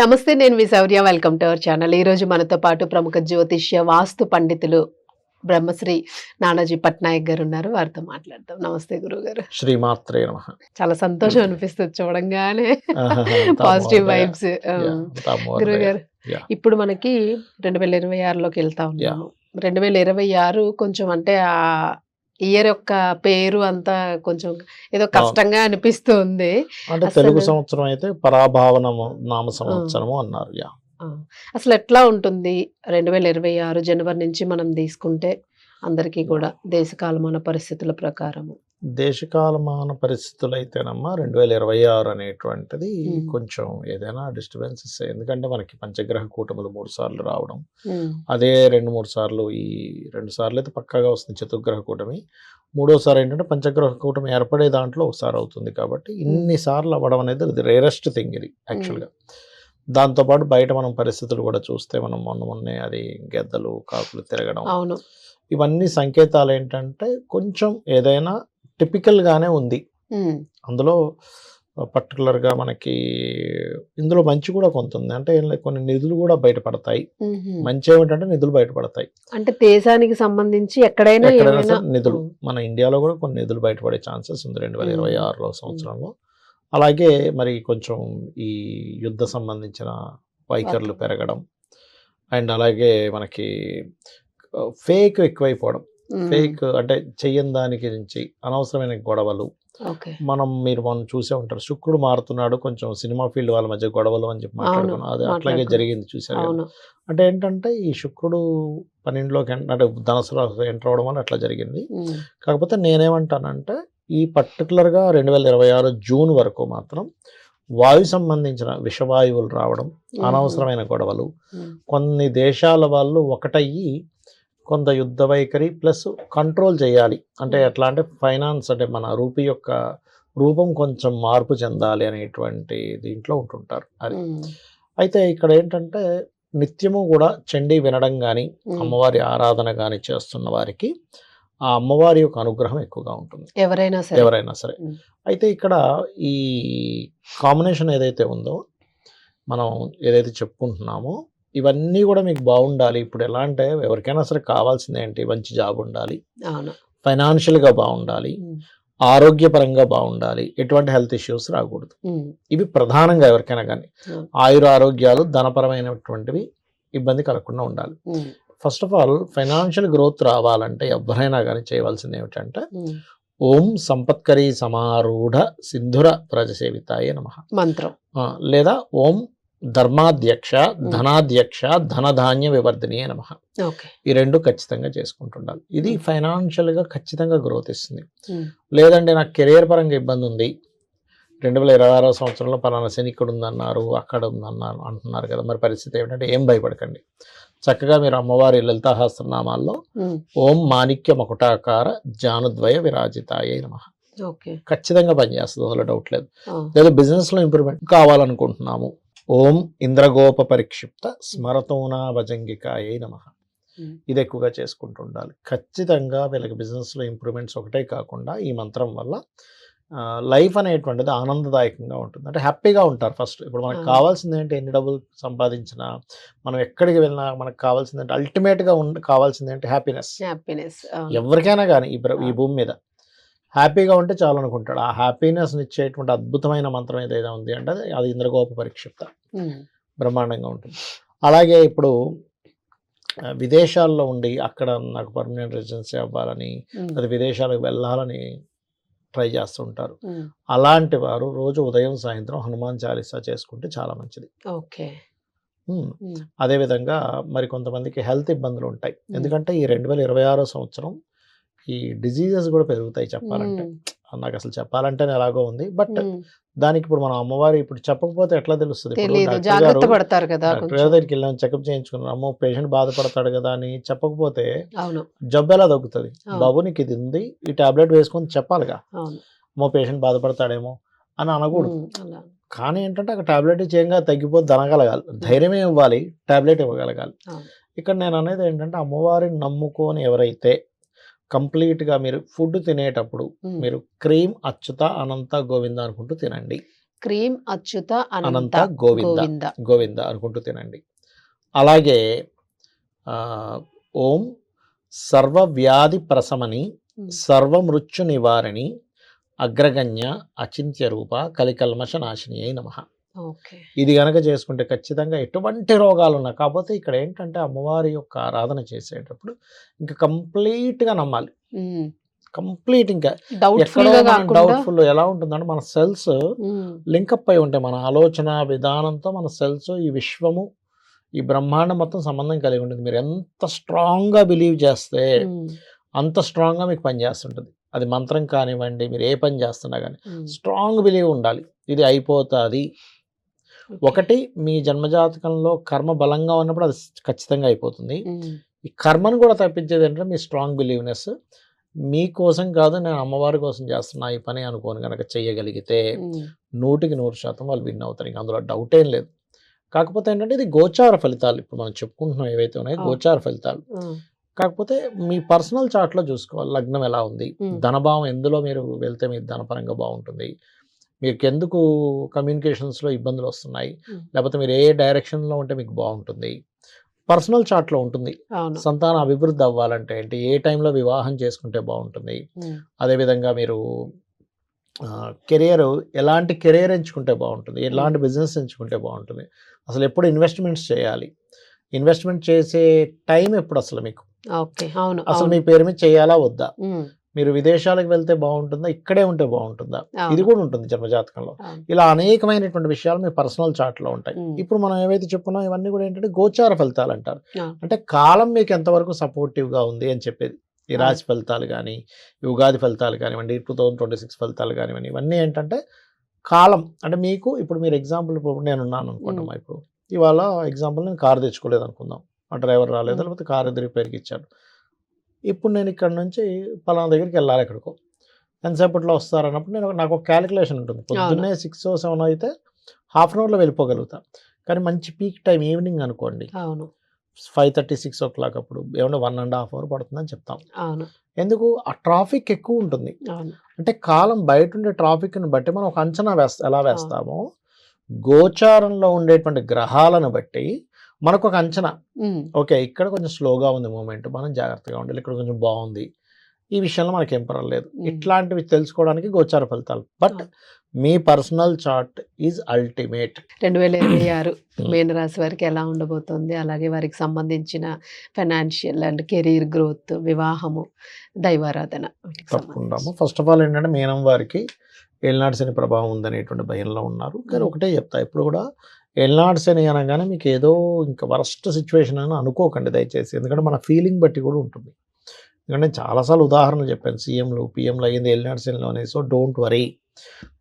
నమస్తే నేను మీ Shourya. Welcome to our channel ఈ రోజు మనతో పాటు ప్రముఖ జ్యోతిష్య వాస్తు పండితులు బ్రహ్మశ్రీ నానాజీ పట్నాయక్ గారు ఉన్నారు. వారితో మాట్లాడతాం నమస్తే గురువు గారు శ్రీమాత్రే నమ. చాలా సంతోషం అనిపిస్తుంది చూడంగానే. పాజిటివ్ వైబ్స్ గురువు గారు. ఇప్పుడు మనకి రెండు వేల ఇరవై ఆరులోకి వెళ్తా ఉన్నాము. రెండు వేల ఇరవై ఆరు కొంచెం అంటే ఆ ఇయర్ యొక్క పేరు అంతా కొంచెం ఏదో కష్టంగా అనిపిస్తుంది. అంటే తెలుగు సంవత్సరం అయితే పరాభావనము నామ సంవత్సరము అన్నారు యా. అసలు ఎట్లా ఉంటుంది? రెండు వేల ఇరవై ఆరు జనవరి నుంచి మనం తీసుకుంటే అందరికీ కూడా దేశకాలమాన పరిస్థితుల ప్రకారము. దేశకాలమాన పరిస్థితులు అయితేనమ్మా రెండు వేల ఇరవై ఆరు అనేటువంటిది. కొంచెం ఏదైనా డిస్టర్బెన్సెస్ ఎందుకంటే మనకి పంచగ్రహ కూటములు మూడు సార్లు రావడం. అదే రెండు మూడు సార్లు ఈ రెండు సార్లు అయితే పక్కాగా వస్తుంది చతుర్గ్రహ కూటమి. మూడోసారి ఏంటంటే పంచగ్రహ కూటమి ఏర్పడే దాంట్లో ఒకసారి అవుతుంది కాబట్టి ఇన్ని సార్లు అవ్వడం అనేది ఇది రేరెస్ట్ థింగ్ ఇది యాక్చువల్గా. దాంతోపాటు బయట మనం పరిస్థితులు కూడా చూస్తే మనం మొన్న మొన్నే అది గెద్దలు కాకులు తిరగడం. అవును. ఇవన్నీ సంకేతాలు ఏంటంటే కొంచెం ఏదైనా typical గానే ఉంది అందులో particular గా మనకి ఇందులో మంచి కూడా కొంత ఉంది. అంటే కొన్ని నిధులు కూడా బయటపడతాయి. మంచి ఏమిటంటే నిధులు బయటపడతాయి. అంటే దేశానికి సంబంధించి ఎక్కడైనా నిధులు. మన ఇండియాలో కూడా కొన్ని నిధులు బయటపడే ఛాన్సెస్ ఉంది రెండు వేల ఇరవై. ఆరులో సంవత్సరంలో. అలాగే మరి కొంచెం ఈ యుద్ధ సంబంధించిన వైఖరులు. పెరగడం. అండ్ అలాగే మనకి ఫేక్ ఎక్కువైపోవడం. ఫేక్ అంటే చెయ్యని దానికి నుంచి అనవసరమైన గొడవలు. మనం మీరు మనం చూసే ఉంటారు శుక్రుడు మారుతున్నాడు కొంచెం సినిమా ఫీల్డ్ వాళ్ళ మధ్య గొడవలు అని చెప్పి మాట్లాడుకున్నాం. అది అట్లాగే. జరిగింది చూసారు. అవును. అంటే ఏంటంటే ఈ శుక్రుడు పన్నెండులోకి అంటే ధనసు ఎంటర్ అవడం వల్ల అట్లా జరిగింది. కాకపోతే నేనేమంటానంటే ఈ పర్టికులర్గా రెండు వేల ఇరవై ఆరు జూన్ వరకు మాత్రం వాయు సంబంధించిన విషవాయువులు రావడం అనవసరమైన గొడవలు. కొన్ని దేశాల వాళ్ళు ఒకటయ్యి కొంత యుద్ధ వైఖరి ప్లస్ కంట్రోల్ చేయాలి. అంటే ఎట్లా అంటే ఫైనాన్స్ అంటే మన రూపీ యొక్క రూపం కొంచెం మార్పు చెందాలి అనేటువంటి దీంట్లో ఉంటుంటారు అది. అయితే ఇక్కడ ఏంటంటే నిత్యము కూడా చండీ వినడం కానీ. అమ్మవారి ఆరాధన కానీ చేస్తున్న వారికి ఆ అమ్మవారి యొక్క అనుగ్రహం ఎక్కువగా ఉంటుంది. ఎవరైనా సరే. ఎవరైనా సరే. అయితే ఇక్కడ ఈ కాంబినేషన్ ఏదైతే ఉందో మనం ఏదైతే చెప్పుకుంటున్నామో ఇవన్నీ కూడా మీకు బాగుండాలి. ఇప్పుడు ఎలా అంటే ఎవరికైనా సరే కావాల్సింది ఏంటి? మంచి జాబ్ ఉండాలి. ఫైనాన్షియల్గా బాగుండాలి. ఆరోగ్యపరంగా బాగుండాలి. ఎటువంటి హెల్త్ ఇష్యూస్ రాకూడదు. ఇవి ప్రధానంగా ఎవరికైనా కానీ. ఆయుర ఆరోగ్యాలు ధనపరమైనటువంటివి ఇబ్బంది కలగకుండా ఉండాలి. First of all financial growth రావాలంటే ఎవరైనా కానీ చేయవలసింది ఏమిటంటే. ఓం సంపత్కరీ సమారూఢ సింధుర ప్రజసేవితాయ నమ. మంత్రం. లేదా ఓం ధర్మాధ్యక్ష ధనాధ్యక్ష ధనధాన్య వివర్ధిని నమ. ఈ రెండు ఖచ్చితంగా చేసుకుంటుండాలి. ఇది. ఫైనాన్షియల్గా ఖచ్చితంగా గ్రోత్ ఇస్తుంది. లేదంటే నాకు కెరియర్ పరంగా ఇబ్బంది ఉంది. రెండు వేల ఇరవై ఆరో సంవత్సరంలో పలానా శని ఇక్కడ ఉందన్నారు అక్కడ ఉందన్నారు అంటున్నారు కదా. మరి పరిస్థితి ఏమిటంటే ఏం భయపడకండి. చక్కగా మీరు అమ్మవారి లలితాహాస్త్రనామాల్లో ఓం మాణిక్య మకుటాకార జానుద్వయ విరాజితాయ నమ. ఖచ్చితంగా పనిచేస్తుంది అందులో డౌట్ లేదు. లేదా బిజినెస్లో ఇంప్రూవ్మెంట్ కావాలనుకుంటున్నాము. ఓం ఇంద్రగోప పరిక్షిప్త స్మరతోనా భజంగికాయ నమ. ఇది ఎక్కువగా చేసుకుంటూ ఉండాలి ఖచ్చితంగా వీళ్ళకి బిజినెస్లో ఇంప్రూవ్మెంట్స్ ఒకటే కాకుండా ఈ మంత్రం వల్ల లైఫ్ అనేటువంటిది ఆనందదాయకంగా ఉంటుంది. అంటే హ్యాపీగా ఉంటారు ఫస్ట్. ఇప్పుడు మనకు. కావాల్సింది ఏంటి ఎన్ని డబ్బులు సంపాదించినా మనం ఎక్కడికి వెళ్ళినా మనకు కావాల్సింది అంటే అల్టిమేట్గా ఉండ కావాల్సింది ఏంటి హ్యాపీనెస్ హ్యాపీనెస్. ఎవరికైనా కానీ ఈ. భూమి మీద. హ్యాపీగా ఉంటే చాలు అనుకుంటాడు ఆ హ్యాపీనెస్ ఇచ్చేటువంటి అద్భుతమైన మంత్రం ఏదైతే ఉంది అంటే అది- ఇంద్రగోప పరిక్షిప్త. బ్రహ్మాండంగా ఉంటుంది. అలాగే ఇప్పుడు విదేశాల్లో ఉండి అక్కడ నాకు పర్మనెంట్ రెసిడెన్సీ అవ్వాలని అది విదేశాలకు వెళ్ళాలని ట్రై చేస్తుంటారు ఉమ్, అలాంటి వారు రోజు ఉదయం సాయంత్రం హనుమాన్ చాలీసా చేసుకుంటే చాలా మంచిది. ఓకే. అదేవిధంగా మరి కొంతమందికి హెల్త్ ఇబ్బందులు ఉంటాయి. ఎందుకంటే ఈ రెండు వేల ఇరవై ఆరో సంవత్సరం ఈ డిజీజెస్ కూడా పెరుగుతాయి చెప్పాలంటే. నాకు అసలు చెప్పాలంటేనే ఎలాగో ఉంది. బట్ దానికి ఇప్పుడు మన అమ్మవారి ఇప్పుడు చెప్పకపోతే ఎట్లా తెలుస్తుంది? జాగ్రత్త పడతారు కదా దగ్గరికి వెళ్ళాం చెకప్ చేయించుకున్నాం. అమ్మో పేషెంట్ బాధపడతాడు కదా అని చెప్పకపోతే జబ్బు ఎలా తగ్గుతుంది? అవును. బాబు నీకు ఇది ఉంది ఈ టాబ్లెట్ వేసుకొని చెప్పాలిగా. అమ్మో పేషెంట్ బాధపడతాడేమో అని అనకూడదు. కానీ ఏంటంటే అక్కడ టాబ్లెట్ చేయంగా తగ్గిపోతే అనగలగాలి ధైర్యమే ఇవ్వాలి టాబ్లెట్ ఇవ్వగలగాలి. ఇక్కడ నేను అనేది ఏంటంటే అమ్మవారిని నమ్ముకొని ఎవరైతే కంప్లీట్గా మీరు ఫుడ్ తినేటప్పుడు మీరు క్రీమ్ అచ్యుత అనంత గోవింద అనుకుంటూ తినండి. క్రీమ్ అచ్యుత అనంత గోవింద గోవింద. అనుకుంటూ తినండి. అలాగే ఓం సర్వ వ్యాధి ప్రశమని ఉమ్. సర్వమృత్యు నివారిణి అగ్రగణ్య అచింత్య రూప కలికల్మష నాశిని అయి నమ. ఇది గనక చేసుకుంటే ఖచ్చితంగా ఎటువంటి రోగాలు ఉన్నా కాకపోతే ఇక్కడ ఏంటంటే అమ్మవారి యొక్క ఆరాధన చేసేటప్పుడు ఇంకా కంప్లీట్గా నమ్మాలి. కంప్లీట్ ఇంకా డౌట్ఫుల్ ఎలా ఉంటుందంటే మన సెల్స్. లింకప్ అయి ఉంటాయి మన ఆలోచన విధానంతో మన సెల్స్ ఈ విశ్వము ఈ బ్రహ్మాండం మొత్తం సంబంధం కలిగి ఉంటుంది మీరు ఎంత స్ట్రాంగ్గా బిలీవ్ చేస్తే. అంత స్ట్రాంగ్గా మీకు పని చేస్తుంటుంది అది మంత్రం కానివ్వండి మీరు ఏ పని చేస్తున్నా కానీ. స్ట్రాంగ్ బిలీవ్ ఉండాలి ఇది అయిపోతుంది. ఒకటి మీ జన్మజాతకంలో కర్మ బలంగా ఉన్నప్పుడు అది ఖచ్చితంగా అయిపోతుంది. ఈ కర్మను కూడా తప్పించేది ఏంటంటే మీ స్ట్రాంగ్ బిలీవ్నెస్ మీకోసం కాదు నేను అమ్మవారి కోసం చేస్తున్నా ఈ పని అనుకోని కనుక చెయ్యగలిగితే ఉమ్. నూటికి నూరు శాతం వాళ్ళు విన్ అవుతారు ఇంకా అందులో డౌట్ ఏం లేదు కాకపోతే ఏంటంటే ఇది గోచార ఫలితాలు ఇప్పుడు మనం చెప్పుకుంటున్నాం ఏవైతే ఉన్నాయో. గోచార ఫలితాలు. కాకపోతే మీ పర్సనల్ చార్ట్లో చూసుకోవాలి లగ్నం ఎలా ఉంది. ధనభావం ఎందులో మీరు వెళ్తే మీ ధనపరంగా బాగుంటుంది మీకు ఎందుకు కమ్యూనికేషన్స్లో ఇబ్బందులు వస్తున్నాయి. లేకపోతే మీరు ఏ డైరెక్షన్లో ఉంటే మీకు బాగుంటుంది? పర్సనల్ చార్ట్లో ఉంటుంది. సంతాన అభివృద్ధి అవ్వాలంటే ఏంటి? ఏ టైంలో వివాహం చేసుకుంటే బాగుంటుంది. అదేవిధంగా మీరు కెరియర్ ఎలాంటి కెరియర్ ఎంచుకుంటే బాగుంటుంది? ఎలాంటి బిజినెస్ ఎంచుకుంటే బాగుంటుంది? అసలు ఎప్పుడు ఇన్వెస్ట్మెంట్స్ చేయాలి? ఇన్వెస్ట్మెంట్ చేసే టైం ఎప్పుడు అసలు మీకు అసలు. మీ పేరు మీద చేయాలా? వద్దా. మీరు విదేశాలకు వెళ్తే బాగుంటుందా ఇక్కడే ఉంటే బాగుంటుందా. ఇది కూడా ఉంటుంది జన్మజాతకంలో. ఇలా అనేకమైనటువంటి విషయాలు మీ పర్సనల్ చార్ట్లో ఉంటాయి. ఇప్పుడు మనం ఏవైతే చెప్పుకున్నాం ఇవన్నీ కూడా ఏంటంటే గోచార ఫలితాలు అంటారు. అంటే కాలం మీకు ఎంతవరకు సపోర్టివ్గా ఉంది అని చెప్పేది ఈ. రాశి ఫలితాలు కానీ ఉగాది ఫలితాలు కానివ్వండి టూ థౌజండ్ ట్వంటీ సిక్స్ ఫలితాలు కానివ్వండి ఇవన్నీ ఏంటంటే కాలం అంటే మీకు ఇప్పుడు మీరు ఎగ్జాంపుల్ ఇప్పుడు నేను ఉన్నాను అనుకుంటామా ఇప్పుడు ఇవాళ ఎగ్జాంపుల్ నేను కారు తెచ్చుకోలేదు అనుకుందాం ఆ డ్రైవర్ రాలేదు. లేకపోతే కారు ఎదురు రిపేర్కి ఇచ్చారు ఇప్పుడు నేను ఇక్కడ నుంచి పలానా దగ్గరికి వెళ్ళాలి ఎక్కడికో. ఎంతసేపట్లో వస్తారన్నప్పుడు నేను నాకు ఒక క్యాలిక్యులేషన్ ఉంటుంది. పొద్దున్నే సిక్స్ సెవెన్ అయితే హాఫ్ అన్ అవర్లో వెళ్ళిపోగలుగుతా. కానీ మంచి పీక్ టైం ఈవినింగ్ అనుకోండి. అవును. Five thirty six o'clock అప్పుడు ఏమన్నా వన్ అండ్ హాఫ్ అవర్ పడుతుందని చెప్తాం. అవును. ఎందుకు? ఆ ట్రాఫిక్ ఎక్కువ ఉంటుంది. అంటే కాలం బయట ఉండే ట్రాఫిక్ని బట్టి మనం ఒక అంచనా వేస్తా ఎలా వేస్తామో? గోచారంలో ఉండేటువంటి గ్రహాలను బట్టి మనకు ఒక అంచనా. ఓకే ఇక్కడ కొంచెం స్లోగా ఉంది మూమెంట్ మనం జాగ్రత్తగా ఉండాలి ఇక్కడ కొంచెం బాగుంది ఈ విషయంలో మనకి ఏం పర్వాలేదు. ఇట్లాంటివి తెలుసుకోవడానికి గోచార ఫలితాలు బట్ మీ పర్సనల్ చార్ట్ ఈజ్ అల్టిమేట్ రెండు వేల ఇరవై ఆరు. మీనరాశి వారికి ఎలా ఉండబోతుంది అలాగే వారికి సంబంధించిన ఫైనాన్షియల్ అండ్ కెరీర్ గ్రోత్ వివాహము దైవారాధన సంబంధించి. ఫస్ట్ ఆఫ్ ఆల్ ఏంటంటే మీనం వారికి ఏలినాడు శని ప్రభావం ఉందనేటువంటి భయంలో ఉన్నారు కానీ. ఒకటే చెప్తా ఇప్పుడు కూడా ఏలినాడు శని అనగానే మీకు ఏదో ఇంకా వరస్ట్ సిచ్యువేషన్ అని అనుకోకండి దయచేసి. ఎందుకంటే మన ఫీలింగ్ బట్టి కూడా ఉంటుంది. ఎందుకంటే నేను చాలాసార్లు ఉదాహరణలు చెప్పాను. సీఎంలు పిఎంలు అయ్యింది ఏలినాడు శనిలో అనేది సో డోంట్ వరీ.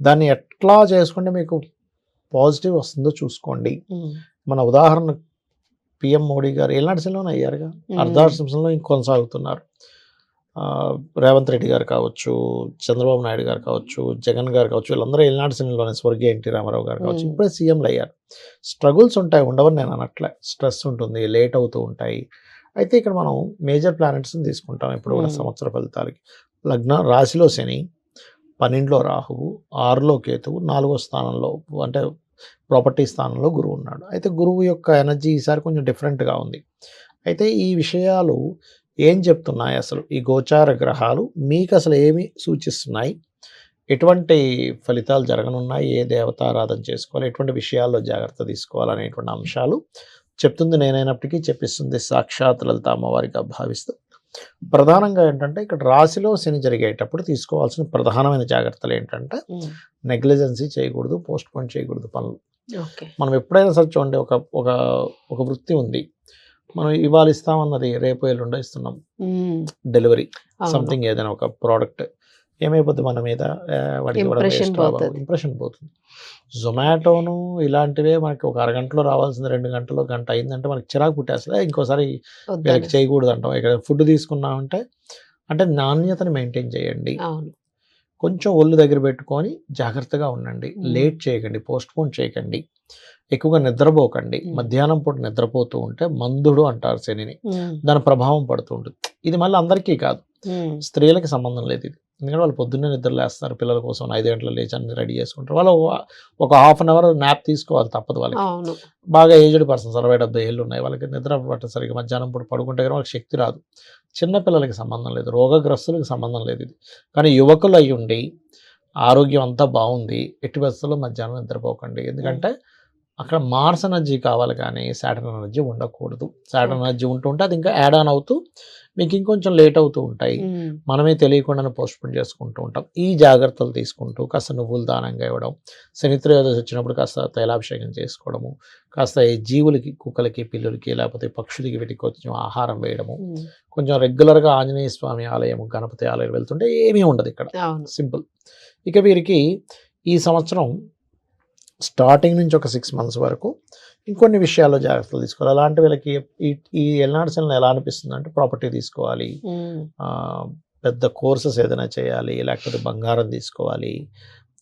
దాన్ని ఎట్లా చేసుకుంటే మీకు పాజిటివ్ వస్తుందో చూసుకోండి. మన ఉదాహరణ పిఎం మోడీ గారు ఏలినాడు శనిలోనే అయ్యారుగా. ఉమ్. అర్ధాశ్రమంలో ఇంక కొనసాగుతున్నారు ఆ, రేవంత్ రెడ్డి గారు కావచ్చు చంద్రబాబు నాయుడు గారు కావచ్చు జగన్ గారు కావచ్చు వీళ్ళందరూ ఏలినాడు సినిమాలోనే స్వర్గీయ ఎన్టీ రామారావు గారు కావచ్చు. ఇప్పుడే సీఎంలు అయ్యారు. స్ట్రగుల్స్ ఉంటాయి ఉండవని నేను అనట్లే. స్ట్రెస్ ఉంటుంది లేట్ అవుతూ ఉంటాయి. అయితే ఇక్కడ మనం మేజర్ ప్లానెట్స్ని తీసుకుంటాం ఇప్పుడు కూడా. సంవత్సర ఫలితాలకి. లగ్న రాశిలో శని పన్నెండులో రాహువు ఆరులో కేతువు నాలుగో స్థానంలో అంటే ప్రాపర్టీ స్థానంలో గురువు ఉన్నాడు. అయితే గురువు యొక్క ఎనర్జీ ఈసారి కొంచెం డిఫరెంట్గా ఉంది. అయితే ఈ విషయాలు ఏం చెప్తున్నాయి అసలు? ఈ గోచార గ్రహాలు మీకు అసలు ఏమి సూచిస్తున్నాయి? ఎటువంటి ఫలితాలు జరగనున్నాయి? ఏ దేవతారాధన చేసుకోవాలి? ఎటువంటి విషయాల్లో జాగ్రత్త తీసుకోవాలనేటువంటి అంశాలు చెప్తుంది నేనైనప్పటికీ చెప్పిస్తుంది సాక్షాత్ లలిత అమ్మవారిగా భావిస్తూ. ప్రధానంగా ఏంటంటే ఇక్కడ రాశిలో శని జరిగేటప్పుడు తీసుకోవాల్సిన ప్రధానమైన జాగ్రత్తలు ఏంటంటే. నెగ్లిజెన్సీ చేయకూడదు పోస్ట్ పోన్ చేయకూడదు పనులు. మనం ఎప్పుడైనా సరే చూడండి ఒక ఒక ఒక వృత్తి ఉంది. మనం ఇవాళ ఇస్తామన్నది రేపు ఎల్లుండో ఇస్తున్నాం. డెలివరీ. సంథింగ్ ఏదైనా ఒక ప్రోడక్ట్ ఏమైపోద్ది మన మీద? వాడికి. ఇంప్రెషన్ పోతుంది. జొమాటోను ఇలాంటివే మనకి ఒక అరగంటలో రావాల్సింది రెండు గంటలో గంట అయిందంటే మనకి చిరాకు పుట్టేస్తుంది. ఇంకోసారి. వీళ్ళకి చేయకూడదు అంటాం ఇక్కడ ఫుడ్ తీసుకున్నామంటే అంటే నాణ్యతని మెయింటైన్ చేయండి. కొంచెం ఒళ్ళు దగ్గర పెట్టుకొని జాగ్రత్తగా ఉండండి. లేట్ చేయకండి పోస్ట్ పోన్ చేయకండి ఎక్కువగా నిద్రపోకండి. మధ్యాహ్నం పూట నిద్రపోతూ ఉంటే మందుడు అంటారు శనిని. దాని ప్రభావం పడుతూ ఉంటుంది ఇది మళ్ళీ అందరికీ కాదు స్త్రీలకి సంబంధం లేదు ఇది. ఎందుకంటే వాళ్ళు పొద్దున్నే నిద్ర లేస్తారు పిల్లల కోసం ఐదు గంటల లేచి అన్ని రెడీ చేసుకుంటారు. వాళ్ళు ఒక- హాఫ్ అన్ అవర్ నాప్ తీసుకోవాలి తప్పదు వాళ్ళకి. బాగా ఏజ్డ్ పర్సన్స్ అరవై డెబ్బై ఏళ్ళు ఉన్నాయి. వాళ్ళకి నిద్ర పట్ట సరిగ్గా మధ్యాహ్నం పూట పడుకుంటే కానీ వాళ్ళకి శక్తి రాదు. చిన్న పిల్లలకి సంబంధం లేదు. రోగగ్రస్తులకు సంబంధం లేదు ఇది. కానీ యువకులు అయి ఉండి ఆరోగ్యం అంతా బాగుంది. ఎట్టి పరిస్థితుల్లో మధ్యాహ్నం నిద్రపోకండి. ఎందుకంటే అక్కడ మార్స్ ఎనర్జీ కావాలి కానీ సాటర్న్ ఎనర్జీ ఉండకూడదు. సాటర్న్ ఎనర్జీ ఉంటుంటే అది ఇంకా యాడ్ ఆన్ అవుతూ మీకు ఇంకొంచెం లేట్ అవుతూ ఉంటాయి. ఉమ్, మనమే తెలియకుండానే పోస్ట్పోన్ చేసుకుంటూ ఉంటాం. ఈ జాగ్రత్తలు తీసుకుంటూ కాస్త నువ్వులు దానంగా ఇవ్వడం శనిత్రయోదశి వచ్చినప్పుడు కాస్త తైలాభిషేకం చేసుకోవడము కాస్త ఈ జీవులకి కుక్కలకి పిల్లులకి లేకపోతే పక్షులకి వీటికి కొంచెం ఆహారం వేయడము ఉమ్, కొంచెం రెగ్యులర్గా ఆంజనేయ స్వామి ఆలయం గణపతి ఆలయం వెళ్తుంటే ఏమీ ఉండదు ఇక్కడ. సింపుల్ ఇక వీరికి ఈ సంవత్సరం స్టార్టింగ్ నుంచి ఒక సిక్స్ మంత్స్ వరకు ఇంకొన్ని విషయాల్లో జాగ్రత్తలు తీసుకోవాలి. అలాంటి వీళ్ళకి ఈ ఎల్నాడ్సెల్ని ఎలా అనిపిస్తుంది అంటే ప్రాపర్టీ తీసుకోవాలి. పెద్ద కోర్సెస్ ఏదైనా చేయాలి లేకపోతే బంగారం తీసుకోవాలి.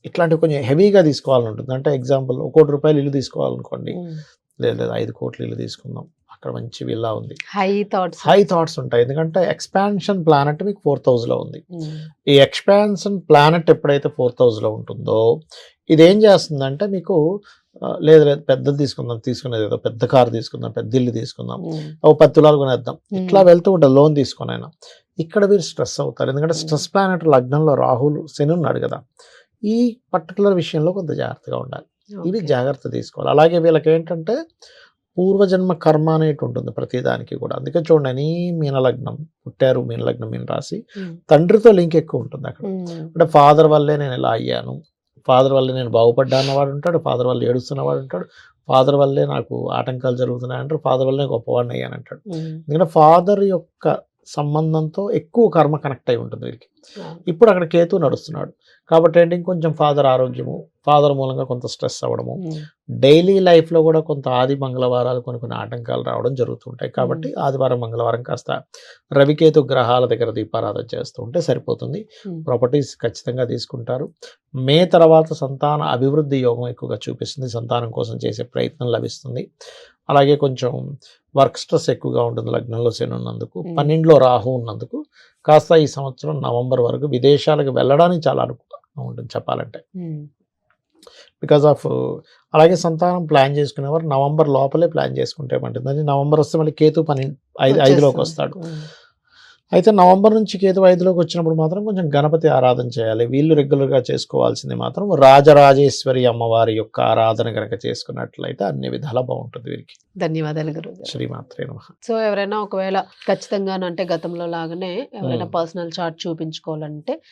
ఇట్లాంటివి కొంచెం హెవీగా తీసుకోవాలని ఉంటుంది. అంటే ఎగ్జాంపుల్ ఒక కోటి రూపాయలు ఇల్లు తీసుకోవాలనుకోండి. లేదు లేదు ఐదు కోట్ల ఇల్లు తీసుకుందాం. అక్కడ మంచి విల్లా ఉంది. హై థాట్స్ హై థాట్స్ ఉంటాయి. ఎందుకంటే ఎక్స్పాన్షన్ ప్లానెట్ మీకు ఫోర్లో ఉంది. ఉమ్, ఈ ఎక్స్పాన్షన్ ప్లానెట్ ఎప్పుడైతే ఫోర్లో ఉంటుందో ఇది ఏం చేస్తుందంటే మీకు లేదు లేదు పెద్దది తీసుకుందాం తీసుకునేది ఏదో పెద్ద కారు తీసుకుందాం పెద్ద ఇల్లు తీసుకుందాం ఉమ్, ఓ పది తులాలు కొనేద్దాం. ఉమ్, ఇట్లా వెళ్తూ ఉంటుంది లోన్ తీసుకొని అయినా ఇక్కడ వీరు స్ట్రెస్ అవుతారు. ఎందుకంటే స్ట్రెస్ ప్లానెట్ లగ్నంలో రాహుల్ శని ఉన్నాడు కదా. ఈ పర్టికులర్ విషయంలో కొంత జాగ్రత్తగా ఉండాలి. ఇవి. జాగ్రత్త తీసుకోవాలి. అలాగే వీళ్ళకి ఏంటంటే పూర్వజన్మ కర్మ అనేటి ఉంటుంది ప్రతి దానికి కూడా. అందుకే చూడండి నీ మీన లగ్నం పుట్టారు మీన లగ్నం మీన రాసి తండ్రితో లింక్ ఎక్కువ ఉంటుంది అక్కడ. అంటే ఫాదర్ వల్లే నేను ఇలా అయ్యాను. ఫాదర్ వల్లే నేను బాగుపడ్డా అన్నవాడు ఉంటాడు. ఫాదర్ వల్ల ఏడుస్తున్నవాడు ఉంటాడు. ఫాదర్ వల్లే నాకు ఆటంకాలు జరుగుతున్నాయి అంటారు ఫాదర్ వల్లే గొప్పవాడిని అయ్యాను అంటాడు ఎందుకంటే ఫాదర్ యొక్క సంబంధంతో ఎక్కువ కర్మ కనెక్ట్ అయి ఉంటుంది వీరికి. ఇప్పుడు అక్కడ కేతు నడుస్తున్నాడు. కాబట్టి ఏంటి? ఇంకొంచెం ఫాదర్ ఆరోగ్యము ఫాదర్ మూలంగా కొంత స్ట్రెస్ అవ్వడము డైలీ లైఫ్లో కూడా కొంత ఆది మంగళవారాలు కొన్ని కొన్ని ఆటంకాలు రావడం జరుగుతుంటాయి. కాబట్టి ఆదివారం మంగళవారం కాస్త రవికేతు గ్రహాల దగ్గర దీపారాధన చేస్తూ ఉంటే సరిపోతుంది. ప్రాపర్టీస్ ఖచ్చితంగా తీసుకుంటారు. మే తర్వాత సంతాన అభివృద్ధి యోగం ఎక్కువగా చూపిస్తుంది. సంతానం కోసం చేసే ప్రయత్నం లభిస్తుంది. అలాగే కొంచెం వర్క్ స్ట్రెస్ ఎక్కువగా ఉంటుంది లగ్నంలో శని ఉన్నందుకు. పన్నెండులో రాహు ఉన్నందుకు. కాస్త ఈ సంవత్సరం నవంబర్ వరకు విదేశాలకు వెళ్ళడానికి చాలా అనుకూలంగా ఉంటుంది చెప్పాలంటే. బికాజ్ ఆఫ్ అలాగే సంతానం ప్లాన్ చేసుకునేవారు నవంబర్ లోపలే ప్లాన్ చేసుకుంటే అది నవంబర్ వస్తే మళ్ళీ కేతు పన్నెండు ఐదు ఐదులోకి వస్తాడు. అయితే నవంబర్ నుంచి కేతు ఐదులోకి వచ్చినప్పుడు మాత్రం కొంచెం గణపతి ఆరాధన చేయాలి. వీళ్ళు రెగ్యులర్గా చేసుకోవాల్సింది మాత్రం రాజరాజేశ్వరి అమ్మవారి యొక్క ఆరాధన కనుక చేసుకున్నట్లయితే అన్ని విధాలా బాగుంటుంది వీరికి. ధన్యవాదాలు గురువు శ్రీమాత్రే నమ. సో ఎవరైనా ఒకవేళ ఖచ్చితంగా అంటే గతంలో లాగానే ఎవరైనా. Personal chart చూపించుకోవాలంటే